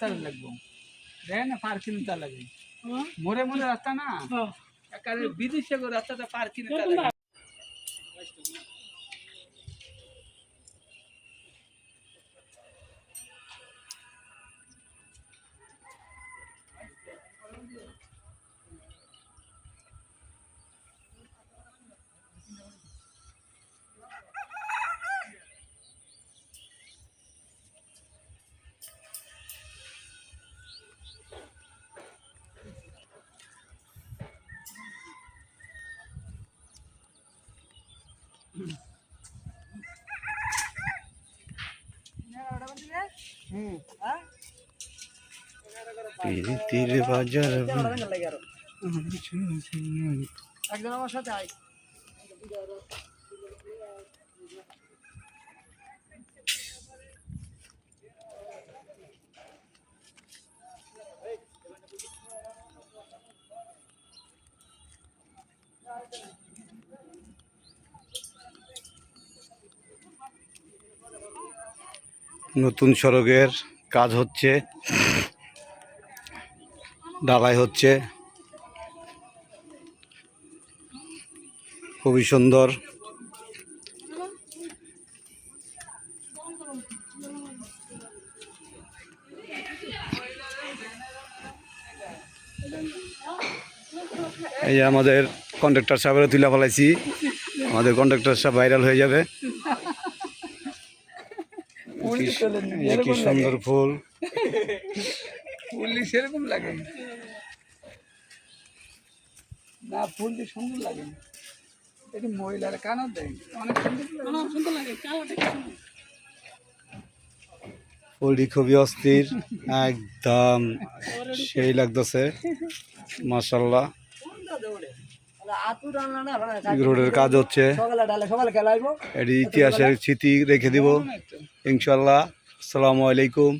তার লাগবো। দেখেন না পার্কিং তার লাগে। মোড়ে মোড়ে রাস্তা না? একেবারে বিদেশে করে রাস্তাটা পার্কিং তার লাগে। প্রীতির বাজার একজন আমার সাথে আয়। নতুন সড়কের কাজ হচ্ছে, ঢালাই হচ্ছে। খুবই সুন্দর। এই আমাদের কন্ট্রাক্টর সাহেবের তুলে ফেলাইছি। আমাদের কন্ট্রাক্টর সাহেব ভাইরাল হয়ে যাবে ফুলটি তোলেন না, এই যে কি সুন্দর ফুল। ফুলটি সেরকম লাগে না। ফুলটি সুন্দর লাগে এটি মহিলার কানও দেয় অনেক সুন্দর লাগে। ফুলটি খুবই অস্থির একদম সেই লাগতেছে মাসাল্লাহ রোডের কাজ হচ্ছে। এটি ইতিহাসের স্মৃতি রেখে দিব। ইনশাল্লাহ আসসালামু আলাইকুম।